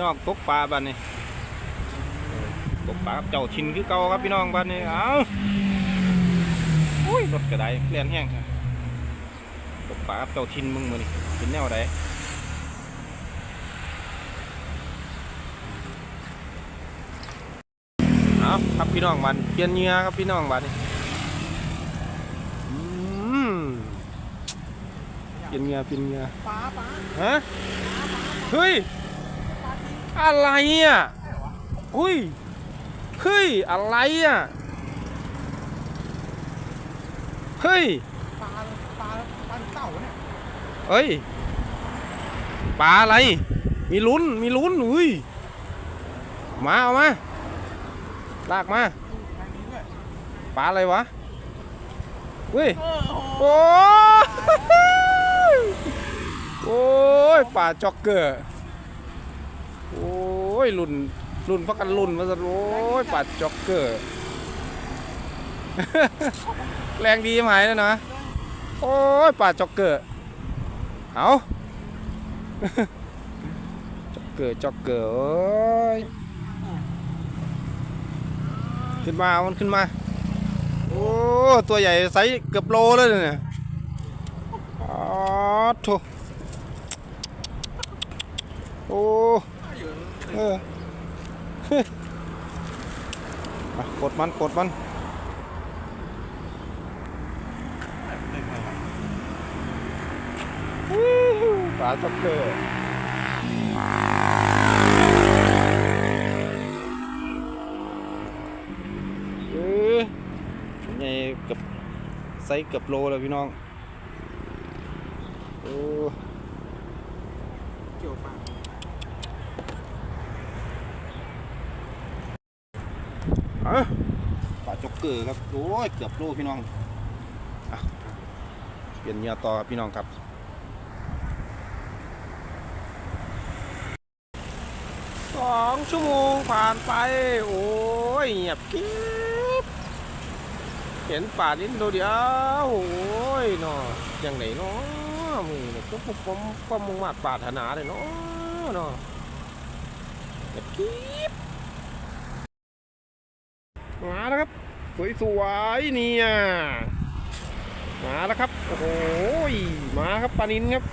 น้องตกปลาบ้านนี้ตกปลาเจ้าชินคือเก่าครับพี่น้องบ้านนี้เอาอุ้ยรถกระไดเลียนแห้งครับตกปลาเจ้าชินมึงมือนี่เป็นแนวใดเอาครับพี่น้องบ้านเปลี่ยนเหงื่อครับพี่น้องบ้านนี้เปลี่ยนเหงื่อเปลี่ยนเหงื่อป้าป้าฮะเฮ้ย อะไรอะเฮ้ยเฮ้ยอะไรอะเฮ้ยปลาปลาปลาเต่าเนี่ยเอ้ยปลาอะไร มีลุ้นมีลุ้นอุ้ยมาเอามาลากมาทางนี้ด้วยปลาอะไรวะเฮ้ยโอ้โหโอ้ยโอ้ยป่าจ็อกเกอร์ โอ้ยรุ่นรุ่นพักกันรุ่นมาซะโอ้ยป่าจ็อกเกอร์ แรงดีไหมแล้วนะโอ้ยป่าจ็อกเกอร์เอาจ็อกเกอร์จ็อกเกอร์เอ้ยขึ้นมาเอามันขึ้นมาโอ้ตัวใหญ่ไซส์เกือบโลเลยเนี่ยอ๋อโถโอ้ เอออะกดมัน กดมันวู้ฮู้ปลาจ็อกเกอร์เออใหญ่เกือบไซส์เกือบโลเลยพี่น้องโอ้เกี่ยวปลาอ ปลาจ็อกเกอร์ครับโอ้ยเกือบโลพี่น้องอเปลี่ยนเหยื่อต่อครับพี่น้องครับสองชั่วโมงผ่านไป โอ้ยเงียบกิ๊บเห็นป่านิดเดียวโอ้ยเนาะยังไหนเนาะมึงเนี่ยก็ปุ๊บปุ๊บปุ๊บมึงมาปราถนาเลยเนาะเนาะเงียบกิ๊บ มาแล้วครับ สวยๆเนี่ยมาแล้วครับ โอ้โหมาครับปลานินครับ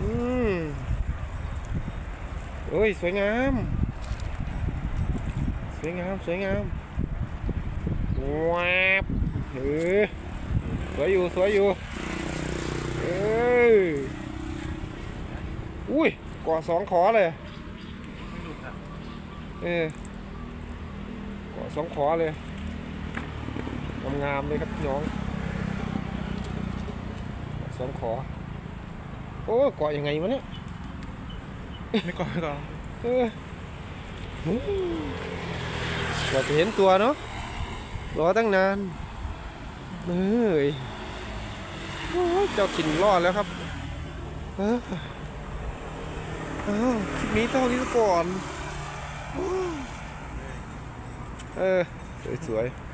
อืมเอ้ย สวยงาม สวยงาม สวยงามวาบเออสวยอยู่ สวยอยู่ เอ้ยอุ้ยกอดสองขอเลย เออ สองขอเลยงามๆเลยครับพี่น้องกอดสองขอ โอ้เกาะยังไงวะเนี่ยไม่ก่อนไม่ก่อนเออกว่าจะเห็นตัวเนาะรอตั้งนานเฮ้ยโอ้ยเจ้าถิ่นรอดแล้วครับเอออ้าวคลิปนี้เท่านี้ก่อน เออสวยๆ